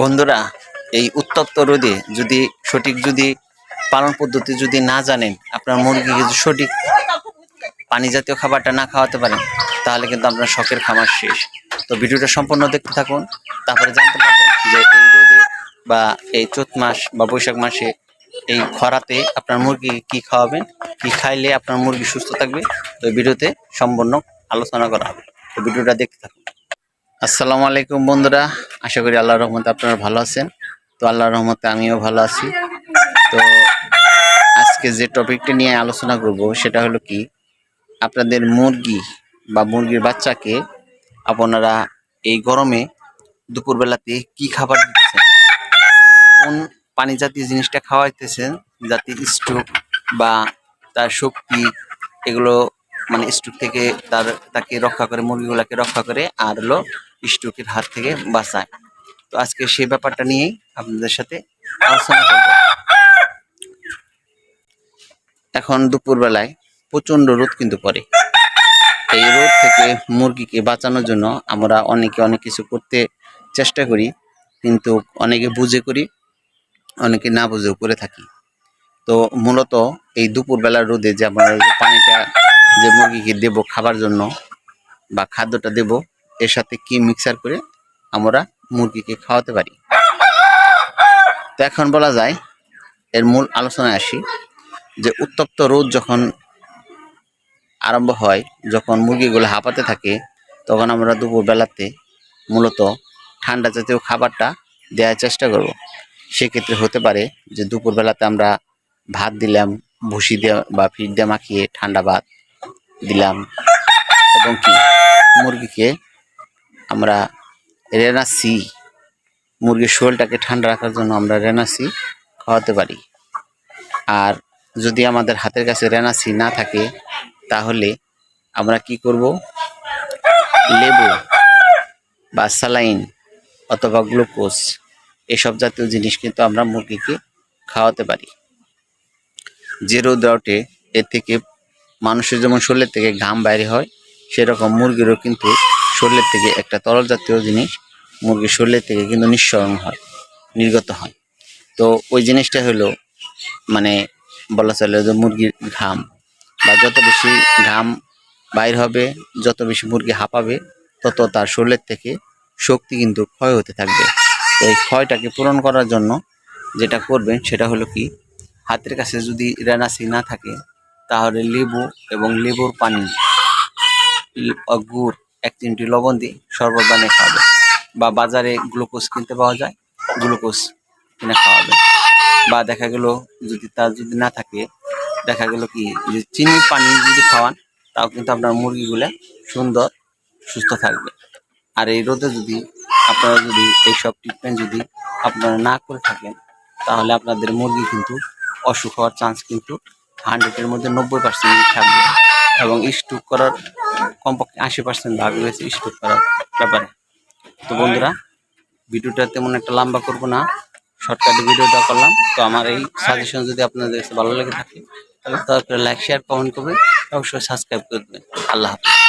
বন্ধুরা, এই উত্তপ্ত রোদে যদি, সঠিক যদি পালন পদ্ধতি যদি না জানেন, আপনার মুরগিকে সঠিক পানি জাতীয় খাবারটা না খাওয়াতে পারেন, তাহলে কিন্তু আপনার শখের খামার শেষ। তো ভিডিওটা সম্পূর্ণ দেখতে থাকুন, তারপরে জানতে পারবেন যে এই রোদে বা এই চৈত মাস বা বৈশাখ মাসে এই খরাতে আপনার মুরগি কি খাওয়াবেন, কি খাইলে আপনার মুরগি সুস্থ থাকবে, তো ভিডিওতে সম্পূর্ণ আলোচনা করা হবে। তো ভিডিওটা দেখতে থাকুন। আসসালামু আলাইকুম বন্ধুরা, আশা করি আল্লাহর রহমতে আপনারা ভালো আছেন। তো আল্লাহর রহমতে আমিও ভালো আছি। তো আজকে যে টপিকটা নিয়ে আলোচনা করব সেটা হলো কি, আপনাদের মুরগি বা মুরগির বাচ্চাকে আপনারা এই গরমে দুপুরবেলাতে কি খাবার দিতেছেন কোন পানি জাতীয় জিনিসটা খাওয়াইতেছেন যাতে স্ট্রোক বা তার শক্তি এগুলো মানে স্ট্রোক থেকে তার, তাকে রক্ষা করে, মুরগিগুলাকে রক্ষা করে, আর হলো স্ট্রোকের হাত থেকে বাঁচায়। তো আজকে সেই ব্যাপারটা নিয়েই আপনাদের সাথে আলোচনা করব। এখন দুপুরবেলায় প্রচণ্ড রোদ কিন্তু পড়ে। এই রোদ থেকে মুরগিকে বাঁচানোর জন্য আমরা অনেকে অনেক কিছু করতে চেষ্টা করি, কিন্তু অনেকে বুঝে করি, অনেকে না বুঝেও করে থাকি। তো মূলত এই দুপুরবেলার রোদে যে আমরা পানিটা যে মুরগিকে দেব খাবার জন্য বা খাদ্যটা দেব এর সাথে কি মিক্সার করে আমরা মুরগিকে খাওয়াতে পারি? তো এখন বলা যায়, এর মূল আলোচনায় আসি যে উত্তপ্ত রোদ যখন আরম্ভ হয়, যখন মুরগিগুলো হাঁপাতে থাকে, তখন আমরা দুপুর বেলাতে মূলত ঠান্ডা জাতীয় খাবারটা দেওয়ার চেষ্টা করব। সেক্ষেত্রে হতে পারে যে দুপুর বেলাতে আমরা ভাত দিলাম, ভুসি দিয়ে বা ফিট দিয়ে মাখিয়ে ঠান্ডা ভাত দিলাম, এবং কি মুরগিকে আমরা রেনাসি মুরগির শরীরটাকে ঠান্ডা রাখার জন্য আমরা রেনাসি খাওয়াতে পারি। আর যদি আমাদের হাতের কাছে রেনাসি না থাকে, তাহলে আমরা কি করব? লেবু বা স্যালাইন অথবা গ্লুকোজ এসব জাতীয় জিনিস কিন্তু আমরা মুরগিকে খাওয়াতে পারি। যে রোদ ওঠে এর থেকে মানুষের যেমন শরীরের থেকে ঘাম বাইরে হয়, সেরকম মুরগিরও কিন্তু শরীরের থেকে একটা তরল জাতীয় জিনিস মুরগির শরীরের থেকে কিন্তু নিঃসরণ হয়, নির্গত হয়। তো ওই জিনিসটা হলো মানে বলা চলে যে মুরগির ঘাম। বা যত বেশি ঘাম বাইর হবে, যত বেশি মুরগি হাঁপাবে, তত তার শরীরের থেকে শক্তি কিন্তু ক্ষয় হতে থাকবে। তো এই ক্ষয়টাকে পূরণ করার জন্য যেটা করবেন সেটা হলো কি, হাতের কাছে যদি রেনাসি না থাকে, তাহলে লেবু এবং লেবুর পানি, গুড় এক তিনটি লবণ দিয়ে শরবত বানিয়ে খাওয়াবে বা বাজারে গ্লুকোজ কিনতে পাওয়া যায়, গ্লুকোজ কিনে খাওয়াবে বা দেখা গেল যদি তার যদি না থাকে, দেখা গেল কি যে চিনি, পানি যদি খাওয়ান, তাও কিন্তু আপনার মুরগিগুলো সুন্দর, সুস্থ থাকবে। আর এই রোদে যদি আপনারা যদি এইসব ট্রিটমেন্ট যদি আপনারা না করে থাকেন, তাহলে আপনাদের মুরগি কিন্তু অসুখ হওয়ার চান্স কিন্তু হান্ড্রেডের মধ্যে নব্বই পার্সেন্ট থাকবে। এবং স্টোক করার কমপক্ষে আশি পার্সেন্ট ভাগ রয়েছে স্টোক করার ব্যাপারে। তো বন্ধুরা, ভিডিওটা তেমন একটা লম্বা করব না। শর্টকাটে ভিডিওটা করলাম। তো আমার এই সাজেশন যদি আপনাদের ভালো লেগে থাকে, তাহলে তারপরে লাইক শেয়ার কমেন্ট করবেন। অবশ্যই সাবস্ক্রাইব করে দেবেন। আল্লাহ হাফিজ।